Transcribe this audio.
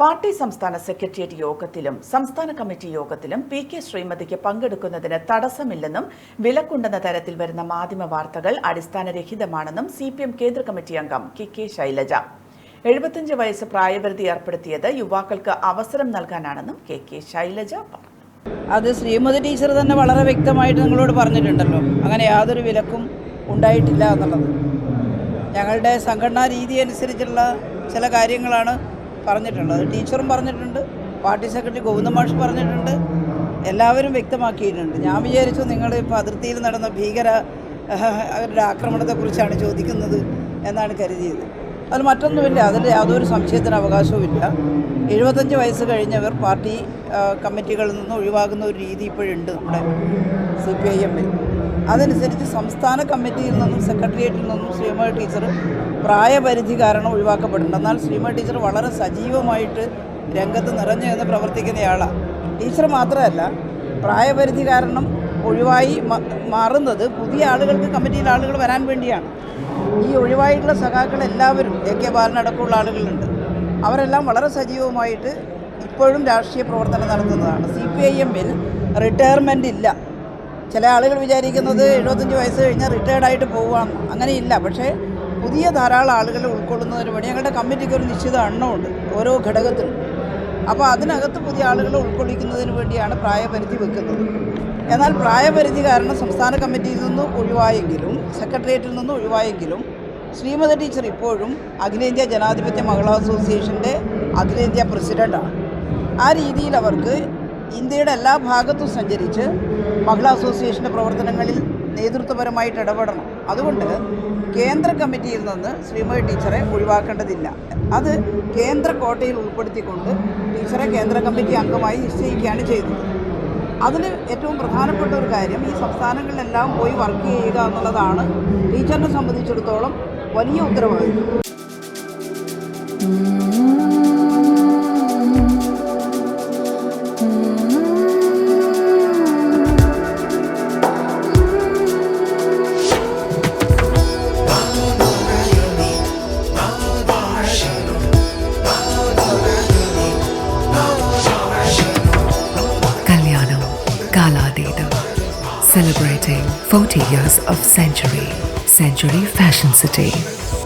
Party സംസ്ഥാന secretariat യോഗത്തിലും സംസ്ഥാന കമ്മിറ്റി യോഗത്തിലും പി കെ ശ്രീമതിക്ക് പങ്കെടുക്കുന്നതിന് തടസ്സമില്ലെന്നും വിലക്കുണ്ടെന്ന തരത്തിൽ വരുന്ന മാധ്യമ വാർത്തകൾ അടിസ്ഥാനരഹിതമാണെന്നും സി പി എം കേന്ദ്ര കമ്മിറ്റി അംഗം കെ കെ ശൈലജ. എഴുപത്തിയഞ്ച് വയസ്സ് പ്രായപരിധി ഏർപ്പെടുത്തിയത് യുവാക്കൾക്ക് അവസരം നൽകാനാണെന്നും കെ കെ ശൈലജ പറഞ്ഞു. അത് ശ്രീമതി ടീച്ചർ തന്നെ വളരെ വ്യക്തമായിട്ട് നിങ്ങളോട് പറഞ്ഞിട്ടുണ്ടല്ലോ. അങ്ങനെ യാതൊരു വിലക്കും ഉണ്ടായിട്ടില്ല എന്നുള്ളത്. ഞങ്ങളുടെ സംഘടനാ രീതി അനുസരിച്ചുള്ള ചില കാര്യങ്ങളാണ് പറഞ്ഞിട്ടുള്ളത്. ടീച്ചറും പറഞ്ഞിട്ടുണ്ട്. പാർട്ടി സെക്രട്ടറി ഗോവിന്ദ മാഷ് പറഞ്ഞിട്ടുണ്ട്. എല്ലാവരും വ്യക്തമാക്കിയിട്ടുണ്ട്. ഞാൻ വിചാരിച്ചു നിങ്ങൾ ഇപ്പോൾ അതിർത്തിയിൽ നടന്ന ഭീകര അവരുടെ ആക്രമണത്തെക്കുറിച്ചാണ് ചോദിക്കുന്നത് എന്നാണ് കരുതിയത്. അതിൽ മറ്റൊന്നുമില്ല. അതിൽ യാതൊരു സംശയത്തിന് അവകാശവുമില്ല എഴുപത്തഞ്ച് വയസ്സ് കഴിഞ്ഞവർ പാർട്ടി കമ്മിറ്റികളിൽ നിന്ന് ഒഴിവാകുന്ന ഒരു രീതി ഇപ്പോഴുണ്ട് നമ്മുടെ സി പി ഐ എമ്മിൽ. അതനുസരിച്ച് സംസ്ഥാന കമ്മിറ്റിയിൽ നിന്നും സെക്രട്ടേറിയറ്റിൽ നിന്നും ശ്രീമതി ടീച്ചർ പ്രായപരിധി കാരണം ഒഴിവാക്കപ്പെടുന്നുണ്ട്. എന്നാൽ ശ്രീമതി ടീച്ചർ വളരെ സജീവമായിട്ട് രംഗത്ത് നിറഞ്ഞു നിന്ന് പ്രവർത്തിക്കുന്നയാളാണ് ടീച്ചർ മാത്രമല്ല പ്രായപരിധി കാരണം ഒഴിവായി മാറുന്നത് പുതിയ ആളുകൾക്ക് കമ്മിറ്റിയിൽ ആളുകൾ വരാൻ വേണ്ടിയാണ്. ഈ ഒഴിവായിട്ടുള്ള സഖാക്കൾ എല്ലാവരും എ കെ ബാലനടക്കമുള്ള ആളുകളുണ്ട്. അവരെല്ലാം വളരെ സജീവമായിട്ട് ഇപ്പോഴും രാഷ്ട്രീയ പ്രവർത്തനം നടത്തുന്നതാണ്. സി പി ഐ എമ്മിൽ റിട്ടയർമെന്റ് ഇല്ല. ചില ആളുകൾ വിചാരിക്കുന്നത് എഴുപത്തഞ്ച് വയസ്സ് കഴിഞ്ഞാൽ റിട്ടയർഡ് ആയിട്ട് പോവുകയാണ് അങ്ങനെയില്ല. പക്ഷേ പുതിയ ധാരാളം ആളുകളെ ഉൾക്കൊള്ളുന്നതിന് വേണ്ടി ഞങ്ങളുടെ കമ്മിറ്റിക്ക് ഒരു നിശ്ചിത എണ്ണമുണ്ട് ഓരോ ഘടകത്തിലും. അപ്പോൾ അതിനകത്ത് പുതിയ ആളുകളെ ഉൾക്കൊള്ളിക്കുന്നതിന് വേണ്ടിയാണ് പ്രായപരിധി വെക്കുന്നത്. എന്നാൽ പ്രായപരിധി കാരണം സംസ്ഥാന കമ്മിറ്റിയിൽ നിന്ന് ഒഴിവായെങ്കിലും സെക്രട്ടേറിയറ്റിൽ നിന്ന് ഒഴിവായെങ്കിലും ശ്രീമതി ടീച്ചർ ഇപ്പോഴും അഖിലേന്ത്യാ ജനാധിപത്യ മഹിളാ അസോസിയേഷന്റെ അഖിലേന്ത്യാ പ്രസിഡന്റാണ് ആ രീതിയിൽ അവർക്ക് ഇന്ത്യയുടെ എല്ലാ ഭാഗത്തും സഞ്ചരിച്ച് മഹിളാ അസോസിയേഷന്റെ പ്രവർത്തനങ്ങളിൽ നേതൃത്വപരമായിട്ട് ഇടപെടണം. അതുകൊണ്ട് കേന്ദ്ര കമ്മിറ്റിയിൽ നിന്ന് ശ്രീമതി ടീച്ചറെ ഒഴിവാക്കേണ്ടതില്ല. അത് കേന്ദ്ര കോട്ടയിൽ ഉൾപ്പെടുത്തിക്കൊണ്ട് ടീച്ചറെ കേന്ദ്ര കമ്മിറ്റി അംഗമായി നിശ്ചയിക്കുകയാണ് ചെയ്തത്. അതിൽ ഏറ്റവും പ്രധാനപ്പെട്ട ഒരു കാര്യം ഈ സംസ്ഥാനങ്ങളിലെല്ലാം പോയി വർക്ക് ചെയ്യുക എന്നുള്ളതാണ് ടീച്ചറിനെ സംബന്ധിച്ചിടത്തോളം വലിയ ഉത്തരവാദിത്വം. Kaladeedam. Celebrating 40 years of Century. Century Fashion City.